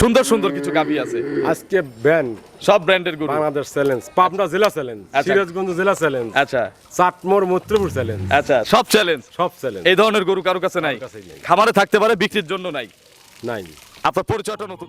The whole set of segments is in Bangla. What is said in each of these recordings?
সুন্দর সুন্দর কিছু গাবি আছে। আজকে ব্র্যান্ড সব ব্র্যান্ডের গরু। বাংলাদেশ চ্যালেঞ্জ পাবনা জেলা চ্যালেঞ্জ আচ্ছা। সিরাজগঞ্জ জেলা চ্যালেঞ্জ আচ্ছা। চাটমোর মৈত্রপুর চ্যালেঞ্জ। আচ্ছা সব চ্যালেঞ্জ। সব চ্যালেঞ্জ। এই ধরনের গরু কারও কাছে নাই। খামারে থাকতে পারে বিক্রির জন্য নাই। নাই। আপনার পরিচয়টা নতুন।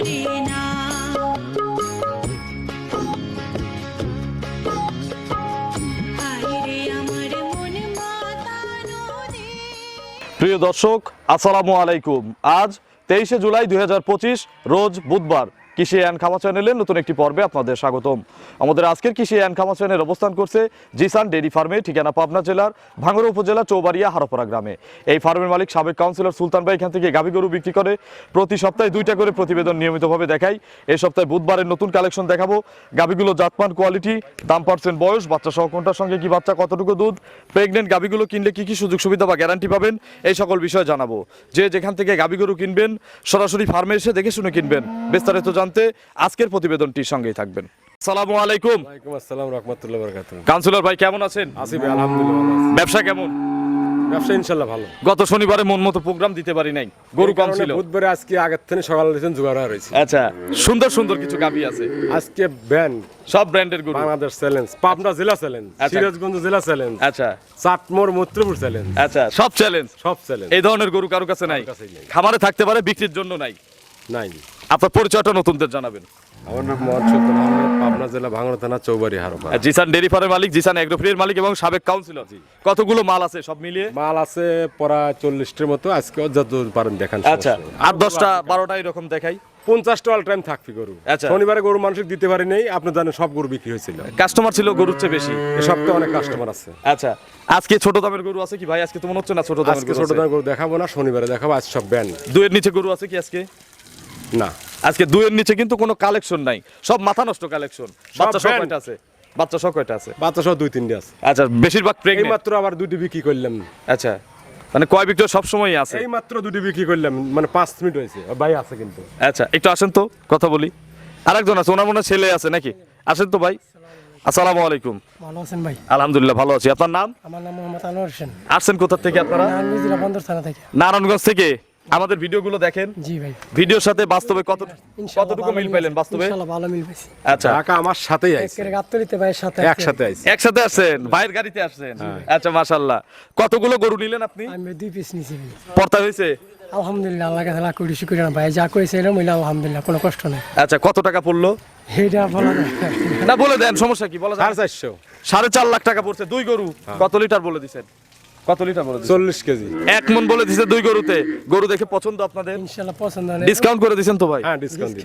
প্রিয় দর্শক আসসালামু আলাইকুম। আজ তেইশে জুলাই দুই হাজার পঁচিশ রোজ বুধবার। কৃষি অ্যান্ড খামা চ্যানেলের নতুন একটি পর্বে আপনাদের স্বাগতম। আমাদের আজকের কৃষি অ্যান্ড খামা চ্যানেল অবস্থান করছে জিসান ডেরি ফার্মে, ঠিকানা পাবনা জেলার ভাঙড়া উপজেলা চৌবাড়িয়া হারোপাড়া গ্রামে। এই ফার্মের মালিক সাবেক কাউন্সিলর সুলতান ভাই এখান থেকে গাভী গরু বিক্রি করে প্রতি সপ্তাহে দুইটা করে প্রতিবেদন নিয়মিতভাবে দেখাই। এই সপ্তাহে বুধবারের নতুন কালেকশন দেখাবো। গাভীগুলো জাতমান, কোয়ালিটি, দাম পার্সেন্ট, বয়স বাচ্চা সহ কোনটার সঙ্গে কি বাচ্চা, কতটুকু দুধ, প্রেগনেন্ট গাভীগুলো কিনলে কি কি সুযোগ সুবিধা বা গ্যারান্টি পাবেন, এই সকল বিষয় জানাব। যে যেখান থেকে গাভী গরু কিনবেন, সরাসরি ফার্মে এসে দেখে শুনে কিনবেন। বিস্তারিত জানতে আজকের প্রতিবেদনটির সঙ্গেই থাকবেন। আসসালামু আলাইকুম। ওয়ালাইকুম আসসালাম রহমতুল্লাহ কাউন্সিলর ভাই কেমন আছেন? আসি ভাই আলহামদুলিল্লাহ ব্যবসা কেমন? ব্যবসা ইনশাল্লাহ ভালো। গত শনিবারে মন মতো প্রোগ্রাম দিতে পারি নাই। গরু কম ছিল বুধবারে আজকে আগের থেকে সকাল দিয়েছেন জোগাড় হয়ে রয়েছে। আচ্ছা সুন্দর সুন্দর কিছু গাভী আছে। আজকে ব্যান্ড সব ব্র্যান্ডের গরু। বাংলাদেশ চ্যালেঞ্জ পাবনা জেলা চ্যালেঞ্জ। সিরাজগঞ্জ জেলা চ্যালেঞ্জ আচ্ছা। চাটমোর মৈত্রপুর চ্যালেঞ্জ আচ্ছা সব চ্যালেঞ্জ সব চ্যালেঞ্জ এই ধরনের গরু কারও কাছে নাই। খামারে থাকতে পারে বিক্রির জন্য নাই। নাই আপনার পরিচয়টা নতুনদের জানাবেন। আমার নাম মোহাম্মদ সুলতান আহমেদ পাবনা জেলা ভাঙড়া থানা চৌবাড়ি হারোপা জিসান ডেরি ফার্মের মালিক জিসান এগ্রোফ্রির মালিক এবং সাবেক কাউন্সিলর কতগুলো মাল আছে সব মিলিয়ে? মাল আছে প্রায় চল্লিশটির মতো আজকে যত পারেন দেখান আচ্ছা আট দশটা বারোটা এরকম দেখাই? পঞ্চাশটা অল টাইম থাকবি গরু। আচ্ছা। শনিবারে গরু মানুষকে দিতে পারি নাই আপনি জানেন সব গরু বিক্রি হয়েছিল। কাস্টমার ছিল গরুর চেয়ে বেশি। এ সপ্তাহে অনেক কাস্টমার আছে। আচ্ছা আজকে ছোট দামের গরু আছে কি ভাই? আজকে তো মনে হচ্ছে না ছোট দামের গরু ছোট দামের গরু দেখাবো না শনিবারে দেখাবো আজ সব ব্যান দুয়ের নিচে গরু আছে কি আজকে? না। আজকে দুয়ের নিচে কিন্তু কোনো কালেকশন নাই। সব মাথা নষ্ট কালেকশন বাচ্চা সব। কয়টা আছে? বাচ্চা সব কয়টা আছে? বাচ্চা সহ দুই তিনটে আছে। আচ্ছা বেশিরভাগ এই প্রেগনেন্ট মাত্র আবার দুটি বিক্রি করলাম। আচ্ছা মানে কয় বিক্রয় সব সময় আছে। এই মাত্র দুটি বিক্রি করলাম মানে পাঁচ মিনিট হয়েছে। ভাই আছে কিন্তু। আচ্ছা একটু আসেন তো কথা বলি। আরেকজন আছে ওনার মনে ছেলে আছে নাকি? আসেন তো ভাই। আসসালামু আলাইকুম। ভালো আছেন ভাই? আলহামদুলিল্লাহ ভালো আছি। আপনার নাম? আমার নাম মোহাম্মদ আনোয়ার হোসেন। আসছেন কোথা থেকে আপনারা? নারায়ণগঞ্জ জেলা বন্দর থানা থেকে। নারায়ণগঞ্জ থেকে? আমাদের ভিডিওগুলো দেখেন। জি ভাই। ভিডিওর সাথে বাস্তবে কত কতটুকু মিল পাইলেন বাস্তবে? ইনশাআল্লাহ ভালো মিল পাইছি। আচ্ছা। ঢাকা আমার সাথেই একের ভাইয়ের সাথে একসাথে আছে একসাথে ভাইয়ের গাড়িতে আসছেন? আচ্ছা মাশাল্লাহ। কতগুলো গরু নিলেন আপনি? আমি দুই পিস নিছি ভাই। পর্তা হয়েছে? আলহামদুলিল্লাহ আল্লাহ কাছে লাখ কোটি শুক্রিয়া। ভাই যা করেছে এরকম হইলে আলহামদুলিল্লাহ কোনো কষ্ট নেই। আচ্ছা কত টাকা পড়ল? এটা বলা না বলে দেন সমস্যা কি? বলা যায়। সাড়ে চারশো। সাড়ে চার লাখ টাকা পড়ছে দুই গরু। কত লিটার বলে দিছেন? কত লিটার বলে চল্লিশ কেজি। এক মন বলে দিছে দুই গরুতে। গরু দেখে পছন্দ আপনাদের? ইনশাআল্লাহ পছন্দ ডিসকাউন্ট করে দিছেন তো ভাই? হ্যাঁ ডিসকাউন্ট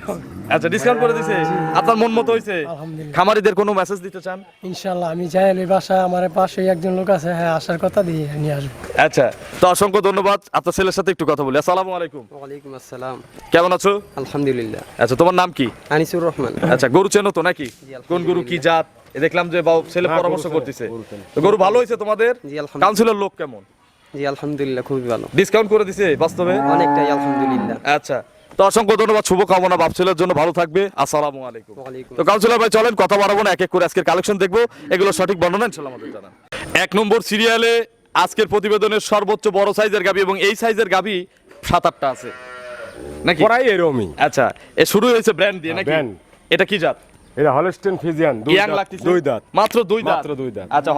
আচ্ছা ডিসকাউন্ট করে দিছে। আপনার মন মতো হয়েছে? আলহামদুলিল্লাহ। খামারিদের কোনো মেসেজ দিতে চান? ইনশাআল্লাহ আমি যাই বাসায় আমার পাশে একজন লোক আছে হ্যাঁ আসার কথা দিয়ে নিয়ে আসব। আচ্ছা তো অসংখ্য ধন্যবাদ। আপনার ছেলের সাথে একটু কথা বলি। আসসালামু আলাইকুম। ওয়ালাইকুম আসসালাম। কেমন আছো? আলহামদুলিল্লাহ। আচ্ছা তোমার নাম কি? আনিসুর রহমান। আচ্ছা গরু চেনো তো নাকি? কোন গরু কি জাত? দেখলাম যে বাবা ছেলে হ্যাঁ, পরামর্শ করতেছে। গরু তো গরু ভালো হয়েছে তোমাদের? কাউন্সিলর লোক কেমন? জি আলহামদুলিল্লাহ খুবই ভালো। ডিসকাউন্ট করে দিছে বাস্তবে? অনেকটাই আলহামদুলিল্লাহ। আচ্ছা। তো অসংখ্য ধন্যবাদ শুভকামনা বাপছেলের জন্য ভালো থাকবে। আসসালামু আলাইকুম। তো কাউন্সিলর ভাই চলেন কথা বাড়াবো না এক এক করে আজকের কালেকশন দেখব। এগুলো সঠিক বর্ণনা ইনশাল্লাহ আমাদের জানান। এক নম্বর সিরিয়ালে আজকের প্রতিবেদনের সর্বোচ্চ বড় সাইজের গাবি এবং এই সাইজের গাবি সাত আটটা আছে। নাকি? প্রায় এরকমই আচ্ছা এ শুরু হয়েছে ব্র্যান্ড দিয়ে নাকি? এটা কি জাত? এটা হলস্টেন ফিজিয়ান দুই দাঁত দুই দাঁত। মাত্র দুই দাঁত? মাত্র দুই দাঁত। আচ্ছা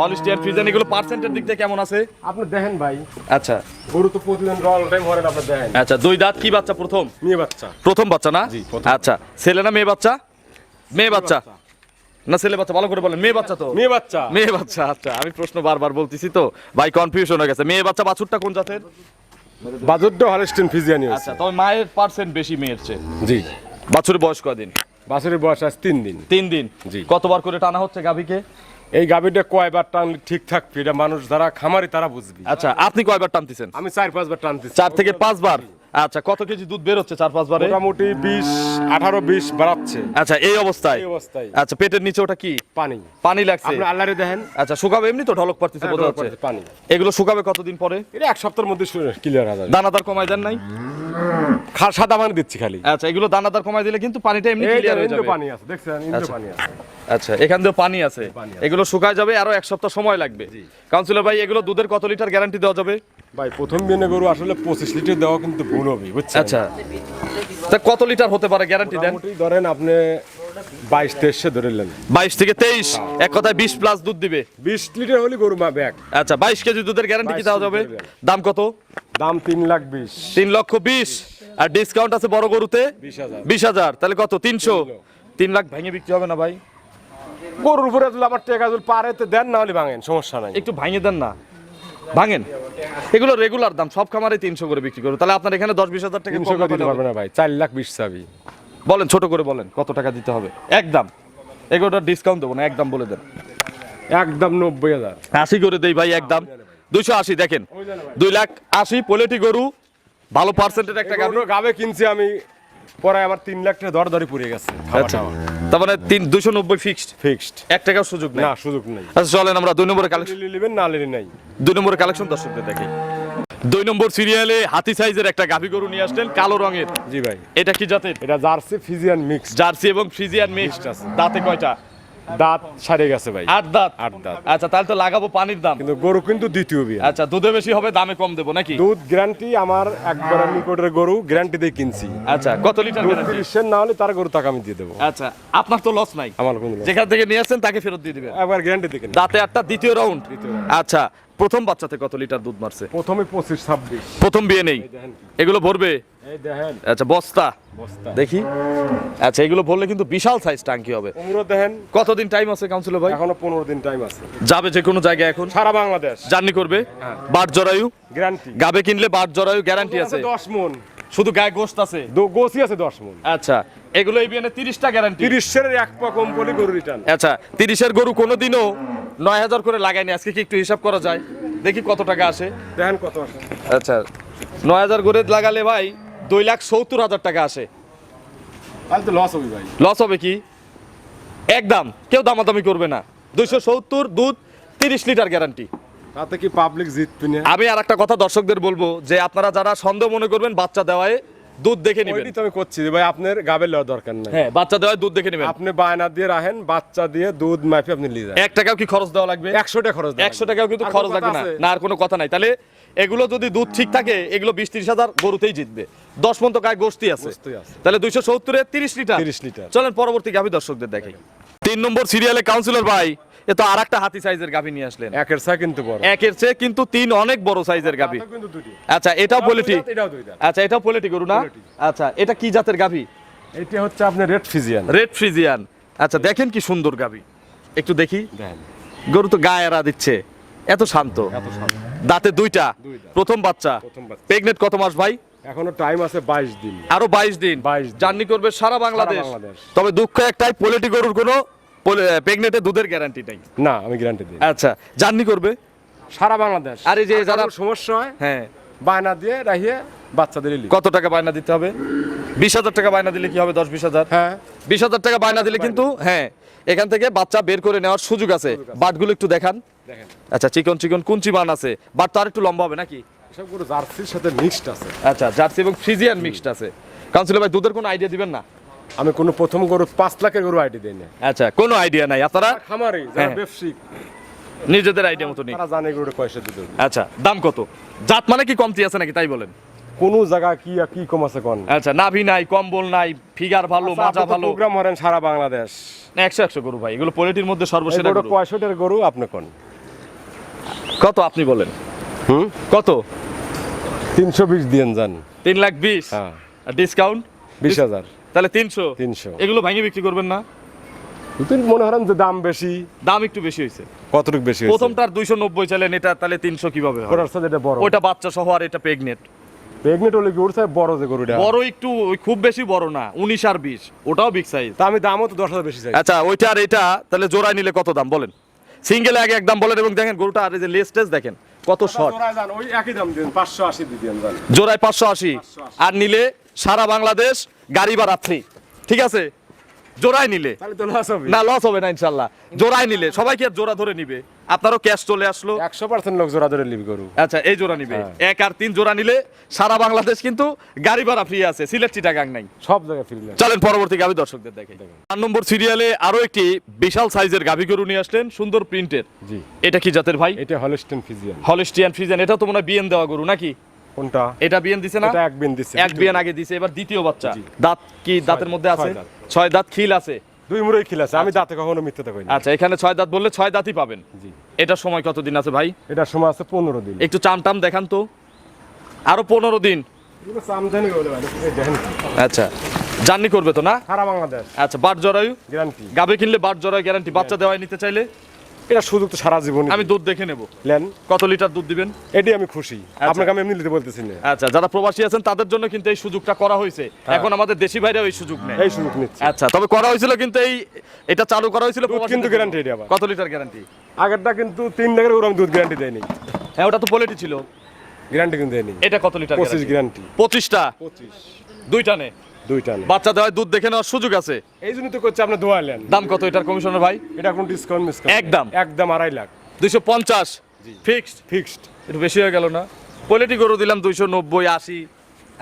ফ্রিজেন এগুলো পার্সেন্টের দিক থেকে কেমন আছে? আপনি দেখেন ভাই। আচ্ছা। গরু তো প্রতিদিন অল টাইম হরেন আপনি দেখেন। আচ্ছা দুই দাঁত কি বাচ্চা প্রথম? মেয়ে বাচ্চা। প্রথম বাচ্চা না? জি, আচ্ছা ছেলে না মেয়ে বাচ্চা? মেয়ে বাচ্চা। না ছেলে বাচ্চা ভালো করে বলেন মেয়ে বাচ্চা তো? মেয়ে বাচ্চা। মেয়ে বাচ্চা আচ্ছা আমি প্রশ্ন বারবার বলতেছি তো। ভাই কনফিউশন হয়ে গেছে। মেয়ে বাচ্চা বাছুরটা কোন জাতের? বাজুরটা হলস্টেন ফিজিয়ানই আচ্ছা তবে মায়ের পার্সেন্ট বেশি মেয়ের চেয়ে। জি। বাছুরের বয়স কদিন বাছুরের বয়স আজ তিন দিন। তিন দিন। জি। কতবার করে টানা হচ্ছে গাভীকে? এই গাভীটা কয়বার টানলে ঠিক থাকবে? এটা মানুষ যারা খামারি তারা বুঝবি। আচ্ছা আপনি কয়বার টানতেছেন? আমি চার পাঁচবার টানতেছি। চার থেকে পাঁচবার? আচ্ছা কত কেজি দুধ বের হচ্ছে চার পাঁচবারে? মোটামুটি বিশ আঠারো বিশ বাড়াচ্ছে। আচ্ছা এই অবস্থায়? এই অবস্থায়। আচ্ছা পেটের নিচে ওটা কি? পানি। পানি লাগছে। আপনি আল্লাহরে দেখেন। আচ্ছা শুকাবে এমনি তো ঢলক পারতেছে হ্যাঁ, বোঝা যাচ্ছে। পানি। এগুলো শুকাবে কতদিন পরে? এটা এক সপ্তাহের মধ্যে ক্লিয়ার হয়ে যাবে। দানাদার কমাই দেন নাই? সাদা পানি দিচ্ছি খালি। আচ্ছা এগুলো দানাদার কমাই দিলে কিন্তু পানিটা এমনি ক্লিয়ার হয়ে যাবে। পানি আছে দেখছেন ইন্দো আচ্ছা। পানি আছে। আচ্ছা এখান দিয়ে পানি আছে। এগুলো শুকায় যাবে আরও এক সপ্তাহ সময় লাগবে। কাউন্সিলর ভাই এগুলো দুধের কত লিটার গ্যারান্টি দেওয়া যাবে? ভাই প্রথম বিনে গরু আসলে পঁচিশ লিটার দেওয়া কিন্তু ভুল হবে বুঝছেন? আচ্ছা। তা কত লিটার হতে পারে গ্যারান্টি দেন? ধরেন আপনি বাইশ তেইশে ধরে নেন বাইশ থেকে তেইশ এক কথায় বিশ প্লাস দুধ দিবে। বিশ লিটার হলে গরু মা ব্যাগ আচ্ছা বাইশ কেজি দুধের গ্যারান্টি কি দেওয়া যাবে? দাম কত? দাম তিন লাখ বিশ। তিন লক্ষ বিশ। আর ডিসকাউন্ট আছে বড় গরুতে? বিশ হাজার। তাহলে কত? তিনশো। তিন লাখ ভেঙে বিক্রি হবে না ভাই? গরুর উপরে আমার টেকা পারে তো দেন না হলে ভাঙেন সমস্যা নাই। একটু ভাঙে দেন না। ভাঙেন। এগুলো রেগুলার দাম সব খামারে তিনশো করে বিক্রি করো। তাহলে আপনার এখানে দশ বিশ হাজার টাকা দিতে পারবে না ভাই। চার লাখ বিশ চাবি। বলেন ছোট করে বলেন কত টাকা দিতে হবে? একদম। এগুলোটা ডিসকাউন্ট দেবো না একদম বলে দেন। একদম নব্বই হাজার। আশি করে দেই ভাই একদম। দুইশো আশি দেখেন। দুই লাখ আশি পোলেটি গরু ভালো পার্সেন্টের একটা গাবে কিনছি আমি পরে আমার তিন লাখ টাকা পড়ে গেছে আচ্ছা। তার মানে তিন দুইশো নব্বই ফিক্সড ফিক্সড এক টাকাও সুযোগ নেই? না সুযোগ নেই। আচ্ছা চলেন আমরা দুই নম্বরে কালেকশন নেবেন না নাই। দুই নম্বরের কালেকশন দর্শকদের দেখি। দুই নম্বর সিরিয়ালে হাতি সাইজের একটা গাভী গরু নিয়ে আসলেন কালো রঙের। জি ভাই। এটা কি জাতের? এটা জার্সি ফিজিয়ান মিক্স জার্সি এবং ফিজিয়ান মিক্সড। আছে। দাঁতে কয়টা? দাঁত সারে গেছে ভাই। আট দাঁত? আট দাঁত। আচ্ছা তাহলে তো লাগাবো পানির দাম। কিন্তু গরু কিন্তু দ্বিতীয় বিয়ে। আচ্ছা দুধে বেশি হবে দামে কম দেবো নাকি? দুধ গ্যারান্টি আমার একবার নিকটের গরু গ্যারান্টি দিয়ে কিনছি। আচ্ছা কত লিটার গ্যারান্টি না হলে তার গরু টাকা আমি দিয়ে দেবো। আচ্ছা আপনার তো লস নাই। আমার কোনো যেখান থেকে নিয়ে আসছেন তাকে ফেরত দিয়ে দিবেন। একবার গ্যারান্টি দিয়ে দাঁতে আটটা দ্বিতীয় রাউন্ড আচ্ছা প্রথম বাচ্চাতে কত লিটার দুধ মারছে? প্রথমে পঁচিশ ছাব্বিশ। প্রথম বিয়ে নেই? এগুলো ভরবে? আচ্ছা বস্তা। দেখি। আচ্ছা এগুলো ভরলে কিন্তু বিশাল সাইজ টাঙ্কি হবে। দেখেন। কতদিন টাইম আছে কাউন্সিলর ভাই? এখনও পনেরো দিন টাইম আছে। যাবে যে কোনো জায়গায় এখন? সারা বাংলাদেশ। জার্নি করবে? বার বাট জরায়ু গ্যারান্টি গাবে কিনলে বাট জরায়ু গ্যারান্টি আছে দশ মন। শুধু গায়ে গোস্ত আছে? দু গোসি আছে দশ মন। আচ্ছা এগুলো এই বিয়ানে তিরিশটা গ্যারান্টি তিরিশের এক পা কম করলে গরু রিটার্ন আচ্ছা তিরিশের গরু কোনোদিনও নয় হাজার করে লাগায়নি। আজকে কি একটু হিসাব করা যায়? দেখি কত টাকা আসে। দেখেন কত আছে আচ্ছা নয় হাজার করে লাগালে ভাই দুই লাখ সত্তর হাজার টাকা আসে। তাহলে তো লস হবে ভাই। লস হবে কি? একদম কেউ দামাদামি করবে না। দুইশো সত্তর দুধ তিরিশ লিটার গ্যারান্টি তাতে কি পাবলিক জিতবে না? আমি আর একটা কথা দর্শকদের বলব যে আপনারা যারা সন্দেহ মনে করবেন বাচ্চা দেওয়ায় দুধ দেখে নেবেন। তো আমি করছি ভাই আপনার গাবের লওয়ার দরকার নাই। হ্যাঁ বাচ্চা দেওয়ায় দুধ দেখে নেবেন। আপনি বায়না দিয়ে রাখেন বাচ্চা দিয়ে দুধ আপনি নিয়ে যান। এক টাকাও কি খরচ দেওয়া লাগবে? একশো টাকা খরচ দেওয়া একশো টাকাও কিন্তু খরচ লাগবে না। না আর কোনো কথা নাই। তাহলে এগুলো যদি দুধ ঠিক থাকে এগুলো বিশ তিরিশ হাজার গরুতেই জিতবে। দশ মন তো গায়ে গোষ্ঠী আছে। তাহলে দুইশো সত্তরে তিরিশ লিটার। 30 লিটার। চলেন পরবর্তী গাভী দর্শকদের দেখি তিন নম্বর সিরিয়ালে কাউন্সিলর ভাই। এ তো আর একটা হাতি সাইজের গাভী নিয়ে আসলেন। একের চা কিন্তু বড়। একের চেয়ে কিন্তু তিন অনেক বড় সাইজের গাভী। আচ্ছা এটাও পোলিটি। আচ্ছা এটাও পোলিটি গরু না? আচ্ছা এটা কি জাতের গাভী? এটা হচ্ছে আপনার রেড রেড ফ্রিজিয়ান আচ্ছা দেখেন কি সুন্দর গাভী। একটু দেখি। গরু তো গায়ে এরা দিচ্ছে। এত শান্ত। দাঁতে দুইটা। প্রথম বাচ্চা। প্রেগনেন্ট কত মাস ভাই? এখনও টাইম আছে বাইশ দিন। আরও বাইশ দিন। 22 জার্নি করবে সারা বাংলাদেশ। তবে দুঃখ একটাই পোলিটি গরুর কোনো প্রেগনেন্টে দুধের গ্যারান্টি নেই। না আমি গ্যারান্টি দিই আচ্ছা জার্নি করবে? সারা বাংলাদেশ। আর এই যে যারা- সমস্যা হয় হ্যাঁ। বায়না দিয়ে রাখিয়ে বাচ্চাদের কত টাকা বায়না দিতে হবে? বিশ হাজার টাকা বায়না দিলে কি হবে? দশ বিশ হাজার? হ্যাঁ। বিশ হাজার টাকা বায়না দিলে কিন্তু হ্যাঁ এখান থেকে বাচ্চা বের করে নেওয়ার সুযোগ আছে। বাটগুলো একটু দেখান। দেখেন। আচ্ছা চিকন চিকন কুঞ্চি মান আছে। বাট তো আর একটু লম্বা হবে নাকি? সবগুলো জার্সির সাথে মিক্সড আছে। আচ্ছা জার্সি এবং ফ্রিজিয়ান মিক্সড আছে। কাউন্সিলর ভাই দুধের কোনো আইডিয়া দিবেন না? আমি কোনো প্রথম গরু পাঁচ লাখের গরু আইডি দিই না আচ্ছা কোনো আইডিয়া নাই। আপনারা? খামারি যারা হ্যাঁ। ব্যবসায়িক। নিজেদের আইডিয়া মতো নেই। তারা জানে গরুটা পয়সা দিতে আচ্ছা দাম কত? জাত মানে কি কমতি আছে নাকি তাই বলেন। কোন জায়গা কি কি কম আছে কোন? আচ্ছা নাভি নাই কম্বল নাই ফিগার ভালো মাজা ভালো। প্রোগ্রাম হরেন সারা বাংলাদেশ। না একশো একশো গরু ভাই এগুলো পোলেটির মধ্যে সর্বসেরা গরু। পঁয়ষট্টির গরু আপনি কোন? কত আপনি বলেন? হুম? কত? তিনশো বিশ দিন যান। তিন লাখ বিশ? হ্যাঁ। আর ডিসকাউন্ট বিশ হাজার। তাহলে তিনশো? তিনশো। এগুলো ভাঙে বিক্রি করবেন না? তুই মনে করেন যে দাম বেশি। দাম একটু বেশি হয়েছে। কতটুকু বেশি? প্রথমটার দুইশো নব্বই চাইলেন এটা তাহলে তিনশো কীভাবে ওটার সাথে এটা বড়। ওইটা বাচ্চা সহ আর এটা প্রেগনেন্ট প্রেগনেন্ট হলে কি উঠছে বড় যে গরুটা? বড় একটু খুব বেশি বড় না উনিশ আর বিশ। ওটাও বিগ সাইজ তা আমি দামও তো দশ হাজার বেশি চাই। আচ্ছা ওইটা আর এটা তাহলে জোড়ায় নিলে কত দাম বলেন? সিঙ্গেল আগে এক দাম বলেন এবং দেখেন গরুটা আর এই যে লেস টেস দেখেন কত শর্ট জোড়ায় ওই একই দাম দিন পাঁচশো আশি দিন জোড়ায় পাঁচশো আশি। আর নিলে সারা বাংলাদেশ গাড়ি ভাড়া ফ্রি ঠিক আছে? জোড়ায় নিলে। না লস হবে না ইনশাল্লাহ জোড়ায় নিলে। সবাই কি আর জোড়া ধরে নিবে। আপনারও ক্যাশ চলে আসলো। একশো পার্সেন্ট লোক জোড়া ধরে লিবি গরু। আচ্ছা এই জোড়া নিবে। হ্যাঁ। এক আর তিন জোড়া নিলে সারা বাংলাদেশ কিন্তু গাড়ি ভাড়া ফ্রি আছে। সিলেট চিটাগাং নাই। সব জায়গায় ফিরলে চলেন পরবর্তী গাভী দর্শকদের দেখে। চার নম্বর সিরিয়ালে আরও একটি বিশাল সাইজের গাভী গরু নিয়ে আসলেন সুন্দর প্রিন্টের জি। এটা কি জাতের ভাই? এটা হলস্টেন ফিজিয়ান হলিস্টিয়ান ফ্রিজেন এটা তো মনে হয় বিএন দেওয়া গরু নাকি? কোনটা? এটা বিএন দিছে না? এটা এক বিন দিচ্ছে এক বিয়ান আগে দিছে এবার দ্বিতীয় বাচ্চা। দাঁত কি দাঁতের মধ্যে আছে? ছয় দাঁত। খিল আছে। দুই মুড়ে খিল আছে। আমি দাঁতে কখনো মিথ্যাতে কই না আচ্ছা এখানে ছয় দাঁত বললে ছয় দাঁতই পাবেন। জি। এটার সময় কতদিন আছে ভাই? এটার সময় আছে পনেরো দিন। একটু চাম টাম দেখান তো। আরও পনেরো দিন। এগুলো সামধানি বলে ভাই, দেখেন আচ্ছা। জার্নি করবে তো না? সারা বাংলাদেশ। আচ্ছা বাট জরায়ু গ্যারান্টি। গাবে কিনলে বাট জরায়ু গ্যারান্টি। বাচ্চা দেওয়াই নিতে চাইলে? এটা সুযোগ তো সারা জীবন। আমি দুধ দেখে নেব। লেন কত লিটার দুধ দিবেন? এটি আমি খুশি। আপনাকে আমি এমনি নিতে বলতেছি না। আচ্ছা যারা প্রবাসী আছেন তাদের জন্য কিন্তু এই সুযোগটা করা হয়েছে। এখন আমাদের দেশি ভাইরাও এই সুযোগ নেই এই সুযোগ নিচ্ছি। আচ্ছা তবে করা হয়েছিল কিন্তু এই এটা চালু করা হয়েছিল কিন্তু guarantee এটা আবার। কত লিটার গ্যারান্টি আগেরটা কিন্তু তিন লাখের ওরকম দুধ গ্যারান্টি দেয়নি। হ্যাঁ ওটা তো পোলেটি ছিল। গ্যারান্টি কিন্তু দেয়নি। এটা কত লিটার পঁচিশ গ্যারান্টি পঁচিশটা? পঁচিশ। দুইটা নে। দুইটা না বাচ্চা দেওয়ায় দুধ দেখে নেওয়ার সুযোগ আছে। এই জন্য তো করছে আপনার দোয়ালেন দাম কত এটার কমিশনের ভাই? এটা কোনো ডিসকাউন্ট মিস একদম। একদম আড়াই লাখ। দুইশো পঞ্চাশ। ফিক্সড ফিক্সড একটু বেশি হয়ে গেল না? পোলেটি গরু দিলাম দুইশো নব্বই আশি।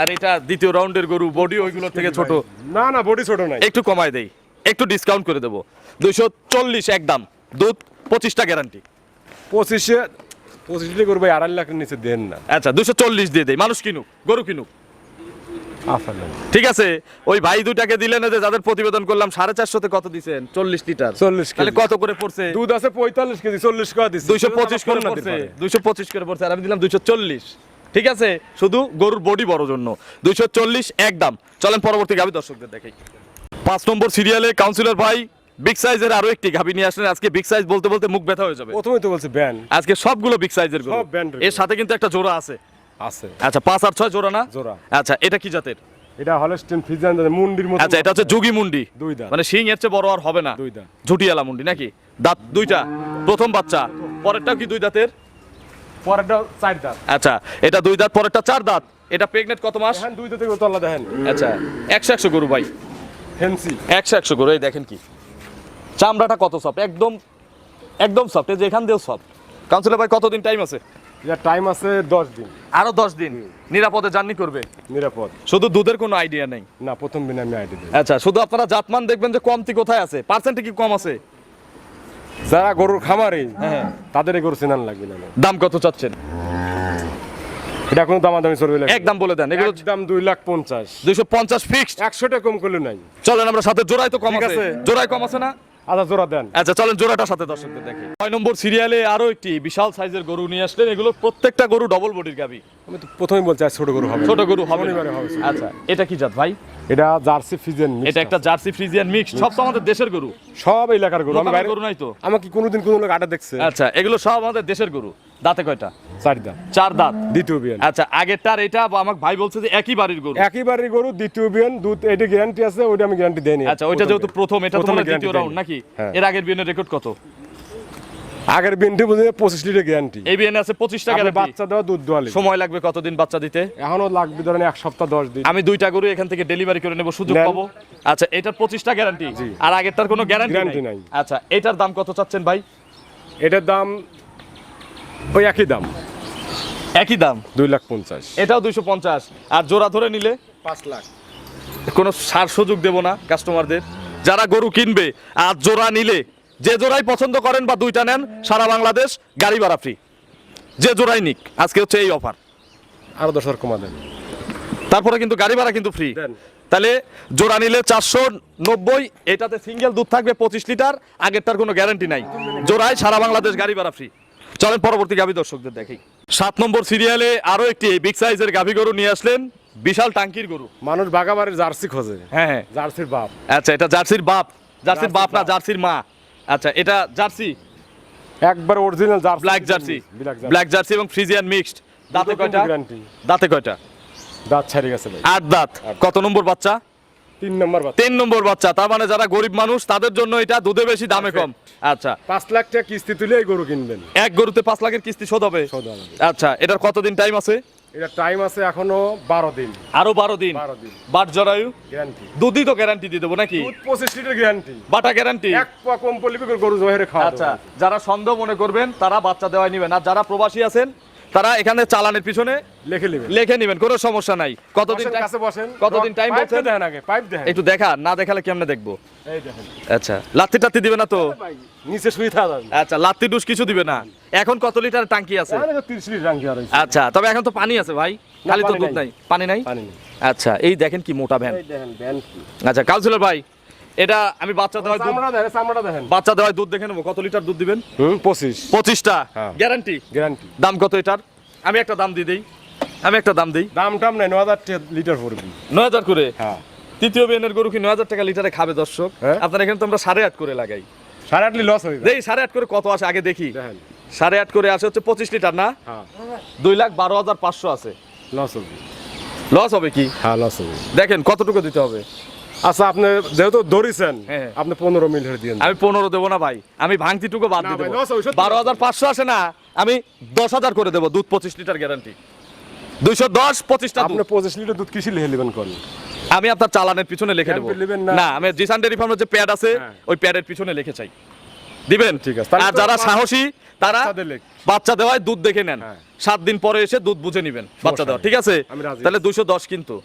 আর এটা দ্বিতীয় রাউন্ডের গরু বডি ওইগুলোর থেকে ছোট। না না বডি ছোট নাই। একটু কমায় দেই। একটু ডিসকাউন্ট করে দেবো। দুইশো চল্লিশ একদম। দুধ পঁচিশটা গ্যারান্টি পঁচিশে পঁচিশ লিটার করবে আড়াই লাখের নিচে দেন না। আচ্ছা দুশো চল্লিশ দিয়ে দেই। মানুষ কিনুক গরু কিনুক। ঠিক আছে ওই ভাই দুটাকে দিলেন যে যাদের প্রতিবেদন করলাম সাড়ে চারশোতে কত দিছেন? চল্লিশ লিটার। 40 কেজি। তাহলে কত করে পড়ছে? দুধ আছে পঁয়তাল্লিশ কেজি চল্লিশ করে দিচ্ছে দুইশো পঁচিশ করে পড়ছে। দুইশো পঁচিশ করে পড়ছে আর আমি দিলাম দুইশো চল্লিশ। ঠিক আছে শুধু গরুর বডি বড় জন্য। দুইশো চল্লিশ একদম। চলেন পরবর্তী গাভি দর্শকদের দেখাই। পাঁচ নম্বর সিরিয়ালে কাউন্সিলর ভাই বিগ সাইজের আরও একটি গাভি নিয়ে আসলেন। আজকে বিগ সাইজ বলতে বলতে মুখ ব্যথা হয়ে যাবে। প্রথমে তো বলছে ব্যান আজকে সবগুলো বিগ সাইজের এর সাথে কিন্তু একটা জোড়া আছে। আছে। আচ্ছা পাঁচ আর ছয় জোড়া না? জোড়া। আচ্ছা এটা কি জাতের? এটা হলস্টেন ফিজান মুন্ডির মতো আচ্ছা এটা হচ্ছে যুগি মুন্ডি। দুই দাঁত। মানে শিং এর চেয়ে বড় আর হবে না। দুই দাঁত। ঝুটিয়ালা মুন্ডি নাকি? দাঁত দুইটা। প্রথম বাচ্চা। পরেরটাও কি দুই দাঁতের? পরেরটা চার দাঁত। আচ্ছা এটা দুই দাঁত পরেরটা চার দাঁত। এটা প্রেগনেন্ট কত মাস? দেখেন দুই দাঁতে তল্লা দেখেন। আচ্ছা একশো একশো গরু ভাই। ফেন্সি একশো একশো গরু এই দেখেন কি। চামড়াটা কত সফট একদম একদম সফট এই যে এখান দিয়েও সফট কাউন্সিলর ভাই কতদিন টাইম আছে? এটা টাইম আছে দশ দিন। আরও দশ দিন। নিরাপদে জার্নি করবে। নিরাপদ। শুধু দুধের কোনো আইডিয়া নেই? না প্রথম দিন আমি আইডি দিই আচ্ছা শুধু আপনারা জাতমান দেখবেন যে কমতি কোথায় আছে? পার্সেন্টে কি কম আছে? যারা গরুর খামারে হ্যাঁ। তাদের গরু চেনান লাগবে না। দাম কত চাচ্ছেন? এটা কোনো দামাদামি চলবে না। একদম বলে দেন। এগুলো একদম দুই লাখ পঞ্চাশ। দুইশো পঞ্চাশ ফিক্সড একশো টাকা কম করলে নাই। চলেন আমরা সাথে জোড়াই তো কম আছে। জোড়াই কম আছে না? আচ্ছা জোড়া দেন। আচ্ছা চলেন জোড়াটার সাথে দর্শকদের দেখি। ছয় নম্বর সিরিয়ালে আরও একটি বিশাল সাইজের গরু নিয়ে আসলেন। এগুলো প্রত্যেকটা গরু ডবল বডির গাবি আমি তো প্রথমেই বলছি ছোট গরু হবে। ছোট গরু হবে। আচ্ছা এটা কি জাত ভাই? এটা জার্সি ফিজেন এটা একটা জার্সি ফ্রিজিয়ান মিক্স সব তো আমাদের দেশের গরু। সব এলাকার গরু। আমি বাইরে গরু নাই তো। আমাকে কোনোদিন কোনো লোক আটা দেখছে? আচ্ছা এগুলো সব আমাদের দেশের গরু। দাঁতে কয়টা? চার দাম চার দাঁত। দ্বিতীয় বিয়ান। আচ্ছা আগেরটার এটা আমার ভাই বলছে যে একই বাড়ির গরু। একেবারে গরু দ্বিতীয় বিয়ান দুধ এটা গ্যারান্টি আছে ওইটা আমি গ্যারান্টি দেইনি। আচ্ছা ওইটা যেহেতু প্রথম এটা তো প্রথমে মানে দ্বিতীয় রাউন্ড নাকি? হ্যাঁ। এর আগের বিয়ের রেকর্ড কত? আগের বিয়ানটি বুঝে পঁচিশ লিটার গ্যারান্টি এই বিয়ে আছে পঁচিশ টাকা বাচ্চা দেওয়া দুধ দোয়ালি সময় লাগবে কতদিন বাচ্চা দিতে? এখনও লাগবে ধরেন এক সপ্তাহ দশ দিন। আমি দুইটা গরু এখান থেকে ডেলিভারি করে নেব সুযোগ পাবো। আচ্ছা এটার পঁচিশটা গ্যারান্টি আর আগেরটার কোনো গ্যারান্টি নাই? নাই। আচ্ছা এটার দাম কত চাচ্ছেন ভাই? এটার দাম ওই একই দাম। একই দাম? দুই লাখ পঞ্চাশ। এটাও দুইশো পঞ্চাশ। আর জোড়া ধরে নিলে? পাঁচ লাখ। কোনো সার সুযোগ দেব না কাস্টমারদের যারা গরু কিনবে আর জোড়া নিলে যে জোড়াই পছন্দ করেন বা দুইটা নেন সারা বাংলাদেশ গাড়ি ভাড়া ফ্রি যে জোড়াই নিক আজকে হচ্ছে এই অফার আরও দশ কমা দেন। তারপরে কিন্তু গাড়ি ভাড়া কিন্তু ফ্রি তাহলে জোড়া নিলে চারশো নব্বই এটাতে সিঙ্গেল দুধ থাকবে পঁচিশ লিটার আগেরটার কোনো গ্যারান্টি নাই। জোড়ায় সারা বাংলাদেশ গাড়ি ভাড়া ফ্রি চলেন পরবর্তী গাভী দর্শকদের দেখি সাত নম্বর সিরিয়ালে আরও একটি বিগ সাইজের গাভী গরু নিয়ে আসলেন বিশাল টাঙ্কির গরু। মানুষ বাগাবাড়ির জার্সি খোঁজে। হ্যাঁ হ্যাঁ। জার্সির বাপ। আচ্ছা এটা জার্সির বাপ। জার্সির বাপ না জার্সির মা। আচ্ছা এটা জার্সি? একবার original Jersey. Black Jersey. Black Jersey. এবং ফ্রিজিয়ান মিক্সড দাঁতে কয়টা? দাঁতে কয়টা? দাঁত ছাড়ি গেছে ভাই। আট দাঁত। কত নম্বর বাচ্চা? তিন নম্বর বাচ্চা। তিন নম্বর বাচ্চা। তার মানে যারা গরিব মানুষ তাদের জন্য এটা দুধে বেশি দামে কম। আচ্ছা। পাঁচ লাখ টাকা কিস্তি তুলে এই গরু কিনবেন। এক গরুতে পাঁচ লাখের কিস্তি শোধ হবে। আচ্ছা এটার কতদিন টাইম আছে? এটা টাইম আছে এখনও বারো দিন। আরও বারো দিন? বারো দিন। বাট জরায়ু? গ্যারান্টি দুধই তো গ্যারান্টি দিয়ে দেবো নাকি? দুধ পঁচিশ লিটার গ্যারান্টি বাটা গ্যারান্টি এক পা কম পড়লে গরু জহের খাওয়া আচ্ছা যারা সন্দেহ মনে করবেন তারা বাচ্চা দেওয়াই নেবেন। আর যারা প্রবাসী আছেন তারা এখানে চালানের পিছনে লিখে নেবেন লিখে নেবেন কোনো সমস্যা নাই। কতদিন কাছে বসেন। কতদিন টাইম বলছেন? দেখেন আগে পাইপ দেখেন। একটু দেখা না দেখালে কেমনে দেখব? এই দেখেন। আচ্ছা লাত্তি টাত্তি দিবে না তো? নিচে শুয়ে থাকা আচ্ছা লাত্তি ডুস কিছু দিবে না। এখন কত লিটার টাঙ্কি আছে? 30 লিটার আর হইছে। আচ্ছা তবে এখন তো পানি আছে ভাই। খালি তো দুধ নাই। পানি নাই? পানি নেই। আচ্ছা এই দেখেন কি মোটা ভ্যান। এই দেখেন ভ্যান কি। আচ্ছা কাউন্সিলর ভাই এটা আমি বাচ্চা দেওয়ার দুধ চামড়া দেখেন বাচ্চা দেওয়ার দুধ দেখে নেব। কত লিটার দুধ দিবেন? হুম 25 পঁচিশটা? হ্যাঁ। গ্যারান্টি গ্যারান্টি দাম কত এটার? আমি একটা দাম দিয়ে দিই। আমি একটা দাম দিই। দাম টাম নাই 9000 টাকা লিটার পড়বে নয় হাজার করে? হ্যাঁ। তৃতীয় বিয়ানের গরু কি নয় হাজার টাকা লিটারে খাবে দর্শক? হ্যাঁ। আপনার এখানে তো আমরা সাড়ে আট করে লাগাই। সাড়ে আটলি লস হয়ে যায়। সাড়ে আট করে কত আসে? আগে দেখি। সাড়ে আট করে আসে হচ্ছে পঁচিশ লিটার না? হ্যাঁ। দুই লাখ বারো হাজার পাঁচশো আছে। লস হবে। লস হবে কি? হ্যাঁ লস হবে। দেখেন কতটুকু দিতে হবে। আচ্ছা আপনি যেহেতু দৌড়িছেন হ্যাঁ। আপনি পনেরো মিনিট দিয়ে আমি পনেরো দেবো না ভাই আমি ভাঙতিটুকু বাদ দিয়ে দেবো। বারো হাজার পাঁচশো আসে না আমি দশ হাজার করে দেবো দুধ পঁচিশ লিটার গ্যারান্টি দুইশো দশ পঁচিশটা আপনি পঁচিশ লিটার দুধ কিসি লিখে নেবেন করেন। আমি আপনার চালানের পিছনে লিখে দেবো। না? না আমি জিসান ডেরি ফার্মের যে প্যাড আছে হ্যাঁ। ওই প্যাডের পিছনে লিখে চাই। দিবেন? ঠিক আছে। আর যারা সাহসী তারা বাচ্চা দেওয়ায় দুধ দেখে নেন। হ্যাঁ। সাত দিন পরে এসে দুধ বুঝে নিবেন বাচ্চা দেওয়া। ঠিক আছে? তাহলে দুইশো দশ কিন্তু।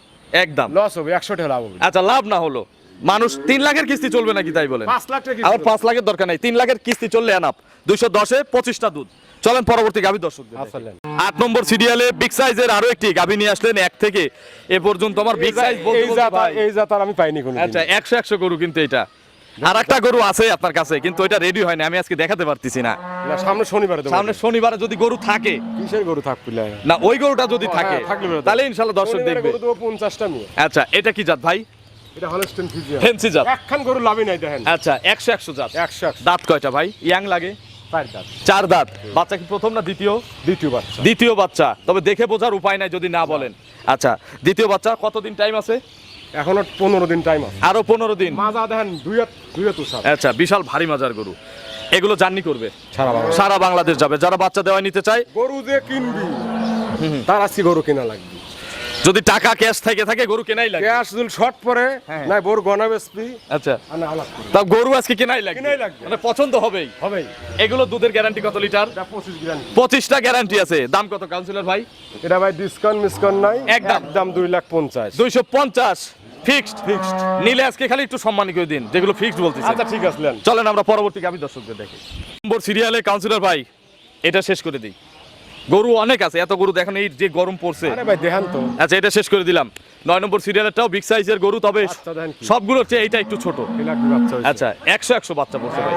একদম। লস হবে একশো টাকা লাভ হবে। আচ্ছা লাভ না হলো। মানুষ তিন লাখের কিস্তি চলবে নাকি তাই বলেন? পাঁচ লাখ চলবে। পাঁচ লাখের দরকার নাই তিন লাখের কিস্তি চললে এনাপ দুইশো দশে পঁচিশটা দুধ। চলেন পরবর্তী গাভী দর্শক আচ্ছা। আট নম্বর সিরিয়ালে বিগ সাইজের আরও একটি গাভী নিয়ে আসলেন এক থেকে। এ পর্যন্ত আমার বিগ সাইজ এই জাত আর আমি পাইনি কোনো আচ্ছা একশো একশো গরু কিন্তু এটা। আর একটা গরু আছে আপনার কাছে কিন্তু ওইটা রেডি হয় না আমি আজকে দেখাতে পারতেছি না। না সামনে শনিবারে দেবো। সামনে শনিবারে যদি গরু থাকে। কিসের গরু থাকবে না ওই গরুটা যদি হ্যাঁ, থাকে থাকলে বেরোতো। তাহলে ইনশাল্লাহ দর্শক দেখবে। গরু দেবো পঞ্চাশটা নিয়ে। আচ্ছা এটা কি জাত ভাই? এটা হলস্টেন ফেন্সি জাত। একখান গরু লাভই নাই দেখেন। আচ্ছা একশো একশো জাত। একশো একশো। দাঁত কয়টা ভাই? ইয়াং লাগে? চার দাঁত। চার দাঁত। বাচ্চা কি প্রথম না দ্বিতীয়? দ্বিতীয় বাচ্চা। দ্বিতীয় বাচ্চা। তবে দেখে বোঝার উপায় নাই যদি না বলেন। আচ্ছা দ্বিতীয় বাচ্চা কতদিন টাইম আছে? এখনও পনেরো দিন টাইম আছে। আরও পনেরো দিন? মাজা দেখেন দুই হাত দুই আচ্ছা বিশাল ভারী মাজার গরু। এগুলো জার্নি করবে? সারা বাংলা সারা বাংলাদেশ যাবে। যারা বাচ্চা দেওয়া নিতে চায়? গরু যে কিনবি তার আজকে গরু কেনা লাগবে। যদি টাকা ক্যাশ থেকে থাকে গরু কেনাই লাগে গ্যাস যদি শর্ট পরে। না বড় গনা বেসবি আচ্ছা। তা গরু আজকে কেনাই লাগবে? কেনাই লাগবে। মানে পছন্দ হবেই। হবেই। এগুলো দুধের গ্যারান্টি কত লিটার? এটা পঁচিশ গ্রাম পঁচিশটা গ্যারান্টি আছে। দাম কত কাউন্সিলর ভাই? এটা ভাই ডিসকাউন্ট মিসকাউন্ট নাই। একদম। একদম দুই লাখ পঞ্চাশ। দুইশো পঞ্চাশ। ফিক্সড ফিক্সড নিলে আজকে খালি একটু সম্মানী করে দিন যেগুলো ফিক্সড বলতেছে আচ্ছা ঠিক আছে চলেন আমরা পরবর্তী গাভী দর্শকদের দেখি। নম্বর সিরিয়ালে কাউন্সিলর ভাই এটা শেষ করে দিই। গরু অনেক আছে এত গরু দেখেন এই যে গরম পড়ছে। আরে ভাই দেখান তো। আচ্ছা এটা শেষ করে দিলাম। নয় নম্বর সিরিয়ালেরটাও বিগ সাইজের গরু তবে কি? সবগুলোর চেয়ে এইটা একটু ছোট। আচ্ছা একশো একশো বাচ্চা পড়ছে ভাই।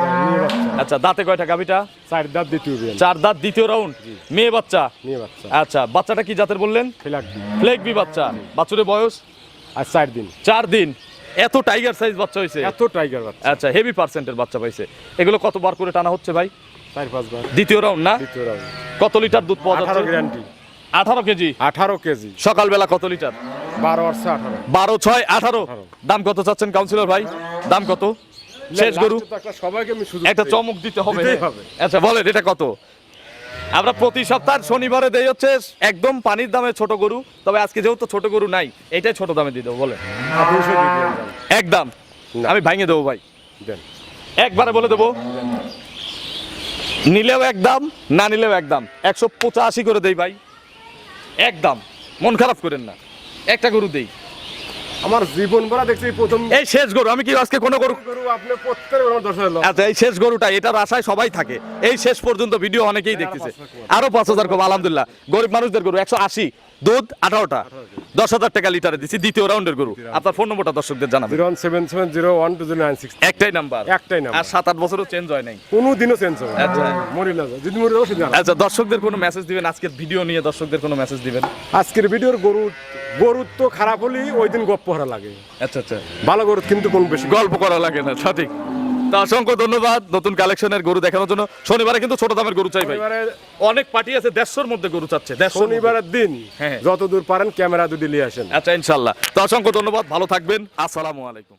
আচ্ছা দাঁতে কয়টা গাভীটা? চার দাঁত দ্বিতীয় চার দাঁত দ্বিতীয় রাউন্ড মেয়ে বাচ্চা? আচ্ছা বাচ্চাটা কি জাতের বললেন? ফিলাক ফ্লেক বি বাচ্চা। বাচ্চুরের বয়স? আর চার দিন। চার দিন? এত টাইগার সাইজ বাচ্চা হয়েছে এত টাইগার বাচ্চা। আচ্ছা হেভি পার্সেন্টের বাচ্চা পাইছে। এগুলো কতবার করে টানা হচ্ছে ভাই? চার পাঁচবার। দ্বিতীয় রাউন্ড না? দ্বিতীয় রাউন্ড কত লিটার দুধ পাওয়া যাচ্ছে? গ্যারান্টি আঠারো কেজি? আঠারো কেজি। সকালবেলা কত লিটার বারো আসছে আঠারো। বারো ছয় আঠারো? দাম কত চাচ্ছেন কাউন্সিলর ভাই? দাম কত? শেষ গরু? সবাইকে একটা চমক দিতে হবে। আচ্ছা বলেন এটা কত? আমরা প্রতি সপ্তাহ শনিবারে দেই হচ্ছে একদম পানির দামে ছোট গরু তবে আজকে যেহেতু ছোট গরু নাই এটাই ছোট দামে দিয়ে দেবো দাম। একদম। আমি ভাঙে দেবো ভাই। একবারে বলে দেবো। নিলেও একদম না নিলেও একদম। একশো পঁচাশি করে দেই ভাই। একদম। মন খারাপ করেন না। একটা গরু দেই। আমার জীবন ভরা দেখছি প্রথম এই শেষ গরু আমি কি আজকে কোনো গরু গরু আপনি প্রত্যেক আমার দর্শক হলো। আচ্ছা এই শেষ গরুটা এটার আশায় সবাই থাকে। এই শেষ পর্যন্ত ভিডিও অনেকেই দেখতেছে। আরও পাঁচ হাজার খুব আলহামদুলিল্লাহ। গরিব মানুষদের গরু একশো আশি দুধ আঠারোটা। দশ হাজার টাকা লিটারে দিচ্ছি দ্বিতীয় রাউন্ডের গরু। আপনার ফোন নম্বরটা দর্শকদের জানাবেন। Zero seven seven zero one two zero nine six একটাই নাম্বার একটাই নাম্বার। আর সাত আট বছরও চেঞ্জ হয় নাই। কোনো দিনও চেঞ্জ হবে আচ্ছা। মরি না যায়। যদি মরি যাব সেদিন আর। আচ্ছা দর্শকদের কোনো মেসেজ দিবেন? আজকের ভিডিও নিয়ে দর্শকদের কোনো মেসেজ দিবেন? আজকের ভিডিওর গরু গরুর তো খারাপ হলেই ওই দিন গপ্প হারা লাগে। আচ্ছা আচ্ছা। ভালো গরু কিন্তু কোন বেশি গল্প করা লাগে না সঠিক। তা অসংখ্য ধন্যবাদ নতুন কালেকশনের গরু দেখানোর জন্য। শনিবারে কিন্তু ছোট দামের গরু চাই ভাই। অনেক পার্টি আছে দেড়শোর মধ্যে গরু চাচ্ছে শনিবারের দিন হ্যাঁ। যত দূর পারেন ক্যামেরা দুটি নিয়ে আসেন। আচ্ছা ইনশাল্লাহ। তো অসংখ্য ধন্যবাদ ভালো থাকবেন। আসসালামু আলাইকুম।